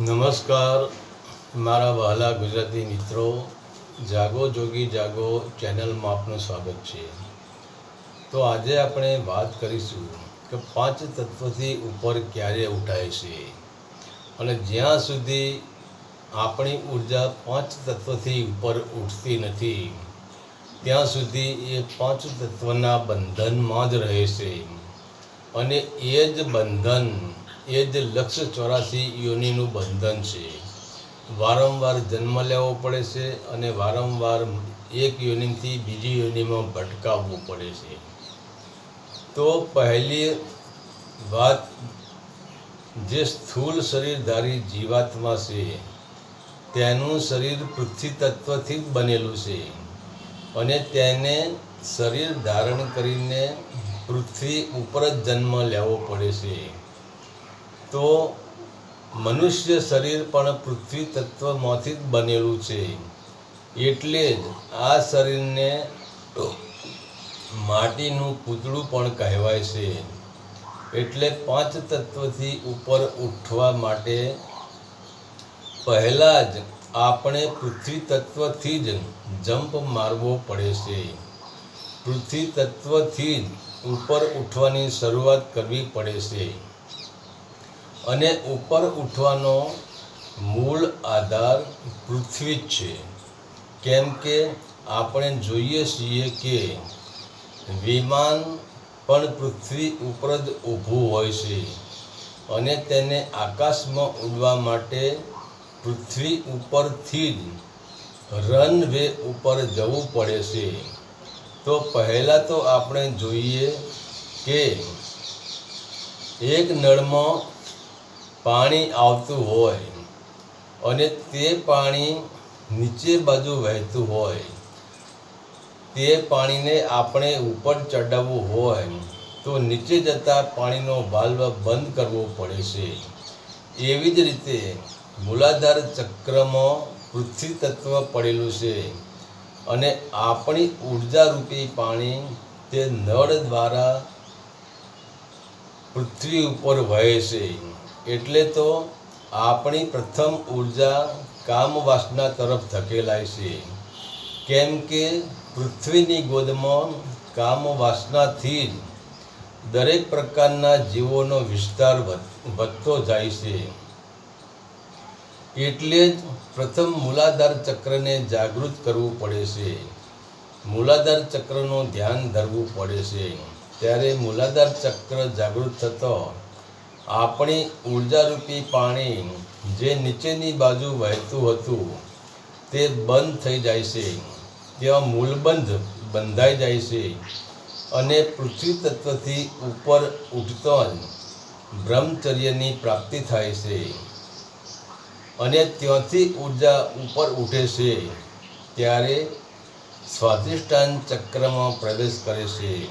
નમસ્કાર, મારા વહાલા ગુજરાતી મિત્રો, જાગો જોગી જાગો ચેનલમાં આપનું સ્વાગત છે. તો આજે આપણે વાત કરીશું કે પાંચ તત્વથી ઉપર ક્યારે ઉઠાય છે. અને જ્યાં સુધી આપણી ઊર્જા પાંચ તત્વથી ઉપર ઉઠતી નથી, ત્યાં સુધી એ પાંચ તત્વના બંધનમાં જ રહે છે. અને એ જ બંધન એ જ લક્ષ ચોરાસી યોનિનું બંધન છે. વારંવાર જન્મ લેવો પડે છે અને વારંવાર એક યોનિથી બીજી યોનિમાં ભટકાવવું પડે છે. તો પહેલી વાત, જે સ્થૂલ શરીરધારી જીવાત્મા છે, તેનું શરીર પૃથ્વી તત્વથી બનેલું છે અને તેને શરીર ધારણ કરીને પૃથ્વી ઉપર જ જન્મ લેવો પડે છે. તો મનુષ્ય શરીર પણ પૃથ્વી તત્વમાંથી જ બનેલું છે. એટલે જ આ શરીરને માટીનું પૂતળું પણ કહેવાય છે. એટલે પાંચ તત્વથી ઉપર ઉઠવા માટે પહેલાં જ આપણે પૃથ્વી તત્વથી જ જમ્પ મારવો પડે છે. પૃથ્વી તત્વથી જ ઉપર ઉઠવાની શરૂઆત કરવી પડે છે. અને ઉપર ઉઠવાનો મૂળ આધાર પૃથ્વી જ છે. કેમ કે આપણે જોઈએ છીએ કે વિમાન પણ પૃથ્વી ઉપર જ ઊભું હોય છે અને તેને આકાશમાં ઉડવા માટે પૃથ્વી ઉપરથી જ રનવે ઉપર જવું પડે છે. તો પહેલાં તો આપણે જોઈએ કે એક નળમાં પાણી આવતું હોય અને તે પાણી નીચે બાજુ વહેતું હોય, તે પાણીને આપણે ઉપર ચડાવવું હોય તો નીચે જતાં પાણીનો વાલ્વ બંધ કરવો પડે છે. એવી જ રીતે મૂલાધાર ચક્રમાં પૃથ્વી તત્વ પડેલું છે અને આપણી ઉર્જારૂપી પાણી તે નળ દ્વારા પૃથ્વી ઉપર વહે છે. એટલે તો આપણી પ્રથમ ઊર્જા કામ વાસના તરફ ધકેલાય છે. કેમ કે પૃથ્વીની ગોદમાં કામ વાસનાથી જ દરેક પ્રકારના જીવોનો વિસ્તાર વધ- વધતો જાય છે. એટલે જ પ્રથમ મૂલાધાર ચક્રને જાગૃત કરવું પડે છે. મૂલાધાર ચક્રનું ધ્યાન ધરવું પડે છે. ત્યારે મૂલાધાર ચક્ર જાગૃત થતો આપણી ઉર્જારૂપી પાણી જે નીચેની બાજુ વહેતું હતું, તે બંધ થઈ જાય છે. ત્યાં મૂલબંધ બંધાઈ જાય છે અને પૃથ્વી તત્વથી ઉપર ઉઠતો બ્રહ્મચર્યની પ્રાપ્તિ થાય છે અને ત્યાંથી ઊર્જા ઉપર ઉઠે છે. ત્યારે સ્વાધિષ્ઠાન ચક્રમાં પ્રવેશ કરે છે.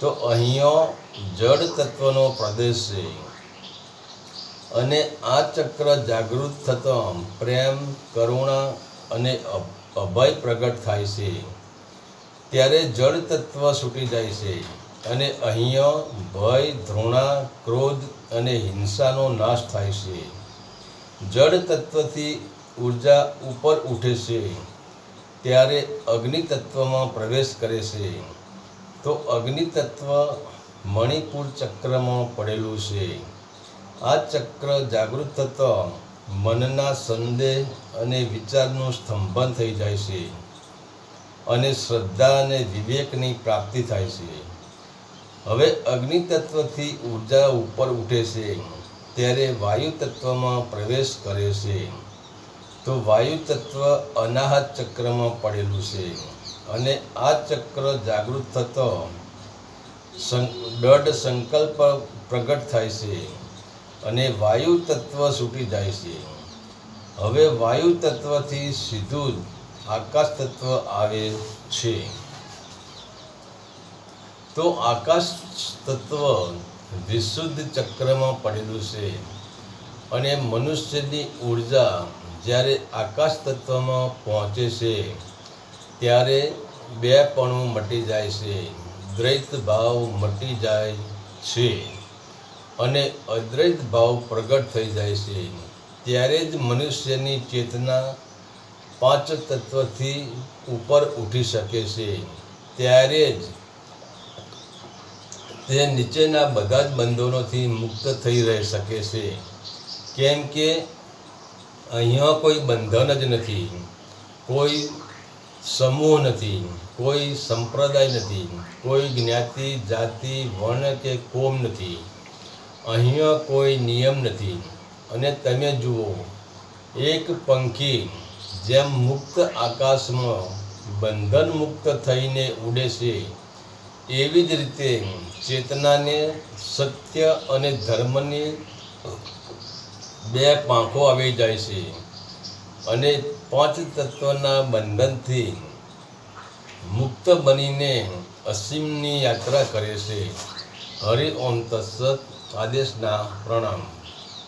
તો અહીંયા જળ તત્વનો પ્રદેશ છે. અને આ ચક્ર જાગૃત થતો પ્રેમ, કરુણા અને અભય પ્રગટ થાય છે. ત્યારે જળ તત્વ છૂટી જાય છે અને અહીંયા ભય, ધૃણા, ક્રોધ અને હિંસાનો નાશ થાય છે. જળ તત્વથી ઊર્જા ઉપર ઉઠે છે. ત્યારે અગ્નિ તત્વમાં પ્રવેશ કરે છે. તો અગ્નિ તત્વ મણિપુર ચક્રમાં પડેલું છે. આ ચક્ર જાગૃત થતો મનના સંદેહ અને વિચારનું સ્તંભન થઈ જાય છે અને શ્રદ્ધા અને વિવેકની પ્રાપ્તિ થાય છે. હવે અગ્નિ તત્વથી ઊર્જા ઉપર ઉઠે છે, ત્યારે વાયુ તત્વમાં પ્રવેશ કરે છે. તો વાયુ તત્વ અનાહત ચક્રમાં પડેલું છે અને આ ચક્ર જાગૃત થતો દૃઢ સંકલ્પ પ્રગટ થાય છે અને વાયુ તત્વ છૂટી જાય છે. હવે વાયુ તત્વથી સીધું જ આકાશ તત્વ આવે છે. તો આકાશ તત્વ વિશુદ્ધ ચક્રમાં પડેલું છે અને મનુષ્યની ઊર્જા જ્યારે આકાશ તત્વમાં પહોંચે છે, ત્યારે બેપણું મટી જાય છે. દ્વૈત ભાવ મટી જાય છે અને અદ્વૈત ભાવ પ્રગટ થઈ જાય છે. ત્યારે જ મનુષ્યની ચેતના પાંચ તત્વથી ઉપર ઉઠી શકે છે. ત્યારે જ તે નીચેના બધા જ બંધનોથી મુક્ત થઈ રહી શકે છે. કેમ કે અહીંયા કોઈ બંધન જ નથી. કોઈ સમૂહ નથી, કોઈ સંપ્રદાય નથી, કોઈ જ્ઞાતિ, જાતિ, વર્ણ કે કોમ નથી. અહીંયા કોઈ નિયમ નથી. અને તમે જુઓ, એક પંખી જેમ મુક્ત આકાશમાં બંધન મુક્ત થઈને ઉડે છે, એવી જ રીતે ચેતનાને, સત્ય અને ધર્મની બે પાંખો આવી જાય છે. અને પાંચ તત્વના બંધનથી મુક્ત બનીને અસીમની યાત્રા કરે છે. હરિ ઓમ તત્સત આદેશના પ્રણામ.